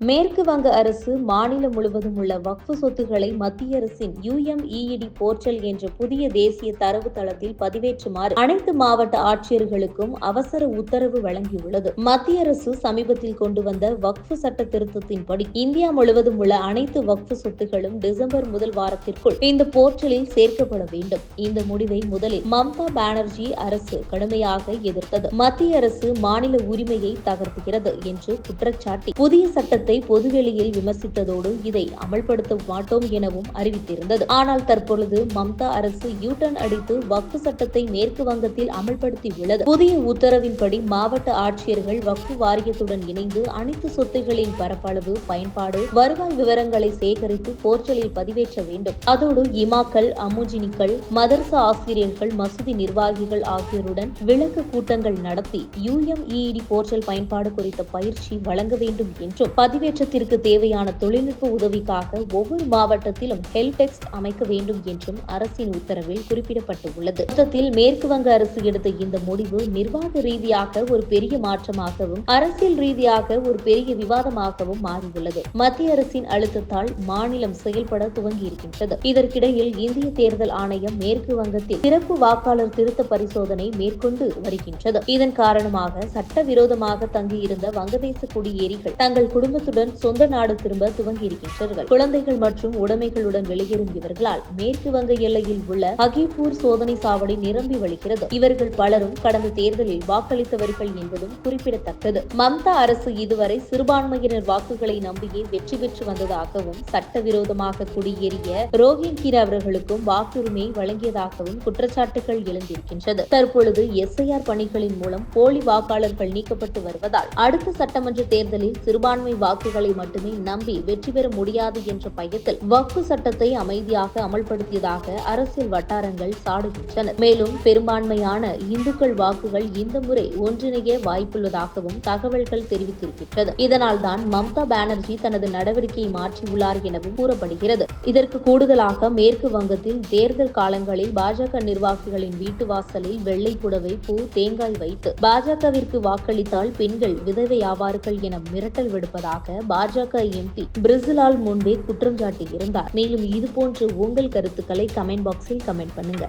மேற்கு வங்க அரசு மாநிலம் முழுவதும் உள்ள வக்ஃபு சொத்துக்களை மத்திய அரசின் யுஎம்இஇடி போர்ட்டல் என்ற புதிய தேசிய தரவு தளத்தில் பதிவேற்றுமாறு அனைத்து மாவட்ட ஆட்சியர்களுக்கும் அவசர உத்தரவு வழங்கியுள்ளது. மத்திய அரசு சமீபத்தில் கொண்டு வந்த வக்ஃபு சட்ட திருத்தத்தின்படி இந்தியா முழுவதும் உள்ள அனைத்து வக்ஃபு சொத்துகளும் டிசம்பர் முதல் வாரத்திற்குள் இந்த போர்ட்டலில் சேர்க்கப்பட வேண்டும். இந்த முடிவை முதலில் மம்தா பானர்ஜி அரசு கடுமையாக எதிர்த்தது. மத்திய அரசு மாநில உரிமையை தகர்த்துகிறது என்று குற்றச்சாட்டி புதிய திட்டத்தை பொதுவெளியில் விமர்சித்ததோடு இதை அமல்படுத்த மாட்டோம் எனவும் அறிவித்திருந்தது. ஆனால் தற்பொழுது மம்தா அரசு யூ அடித்து வக்ஃபு சட்டத்தை மேற்கு வங்கத்தில் அமல்படுத்தியுள்ளது புதிய உத்தரவின்படி மாவட்ட ஆட்சியர்கள் வக்ஃபு வாரியத்துடன் இணைந்து அனைத்து சொத்துகளின் பரப்பளவு பயன்பாடு வருவாய் விவரங்களை சேகரித்து போர்ட்டலில் பதிவேற்ற வேண்டும். அதோடு இமாக்கள் அமுஜினிக்கள் மதரசா ஆசிரியர்கள் மசூதி நிர்வாகிகள் ஆகியோருடன் விளக்க கூட்டங்கள் நடத்தி யுஎம்இடி போர்ட்டல் பயன்பாடு குறித்த பயிற்சி வழங்க வேண்டும் என்றும் பதிவு பதிவேற்றத்திற்கு தேவையான தொழில்நுட்ப உதவிக்காக ஒவ்வொரு மாவட்டத்திலும் ஹெல்ப் அமைக்க வேண்டும் என்றும் அரசின் உத்தரவில் குறிப்பிடப்பட்டுள்ளது. மொத்தத்தில் மேற்கு வங்க அரசு எடுத்த இந்த முடிவு நிர்வாக ரீதியாக ஒரு பெரிய மாற்றமாகவும் அரசியல் ரீதியாக ஒரு பெரிய விவாதமாகவும் மாறியுள்ளது. மத்திய அரசின் அழுத்தத்தால் மாநிலம் செயல்பட துவங்கியிருக்கின்றது. இதற்கிடையில் இந்திய தேர்தல் ஆணையம் மேற்கு வங்கத்தில் சிறப்பு வாக்காளர் திருத்த பரிசோதனை மேற்கொண்டு வருகின்றது. இதன் காரணமாக சட்டவிரோதமாக தங்கியிருந்த வங்கதேச குடியேறிகள் தங்கள் குடும்பத்துடன் சொந்த நாடு திரும்ப துவங்கியிருக்கின்றனர் குழந்தைகள் மற்றும் உடைமைகளுடன் வெளியேறும் இவர்களால் மேற்கு வங்க எல்லையில் உள்ள ஹகிபூர் சோதனை சாவடி நிரம்பி வழிகிறது. இவர்கள் பலரும் கடந்த தேர்தலில் வாக்களித்தவர்கள் என்பதும் குறிப்பிடத்தக்கது. மம்தா அரசு இதுவரை சிறுபான்மையினர் வாக்குகளை நம்பியே வெற்றி பெற்று வந்ததாகவும் சட்டவிரோதமாக குடியேறிய ரோஹிங்கியர் அவர்களுக்கும் வாக்குரிமை வழங்கியதாகவும் குற்றச்சாட்டுகள் எழுந்திருக்கின்றது. தற்பொழுது எஸ்ஐஆர் பணிகளின் மூலம் போலி வாக்காளர்கள் நீக்கப்பட்டு வருவதால் அடுத்த சட்டமன்ற தேர்தலில் சிறுபான்மை வாக்கு வாக்குகளை மட்டுமே நம்பி வெற்றி பெற முடியாது என்ற பயத்தில் வக்ஃபு சட்டத்தை அமைதியாக அமல்படுத்தியதாக அரசியல் வட்டாரங்கள் சாடுகின்றன. மேலும் பெரும்பான்மையான இந்துக்கள் வாக்குகள் இந்த முறை ஒன்றிணைய வாய்ப்புள்ளதாகவும் தகவல்கள் தெரிவித்திருக்கின்றது இதனால் தான் மம்தா பானர்ஜி தனது நடவடிக்கையை மாற்றியுள்ளார் எனவும் கூறப்படுகிறது. இதற்கு கூடுதலாக மேற்கு வங்கத்தில் தேர்தல் காலங்களில் பாஜக நிர்வாகிகளின் வீட்டு வாசலில் வெள்ளை புடவை பூ தேங்காய் வைத்து பாஜகவிற்கு வாக்களித்தால் பெண்கள் விதவையாவார்கள் என மிரட்டல் விடுப்பதாக பாஜக எம்பி பிரிசிலால் முன்பே குற்றம் சாட்டியிருந்தார். மேலும் இதுபோன்று உங்கள் கருத்துக்களை கமெண்ட் பாக்ஸில் கமெண்ட் பண்ணுங்க.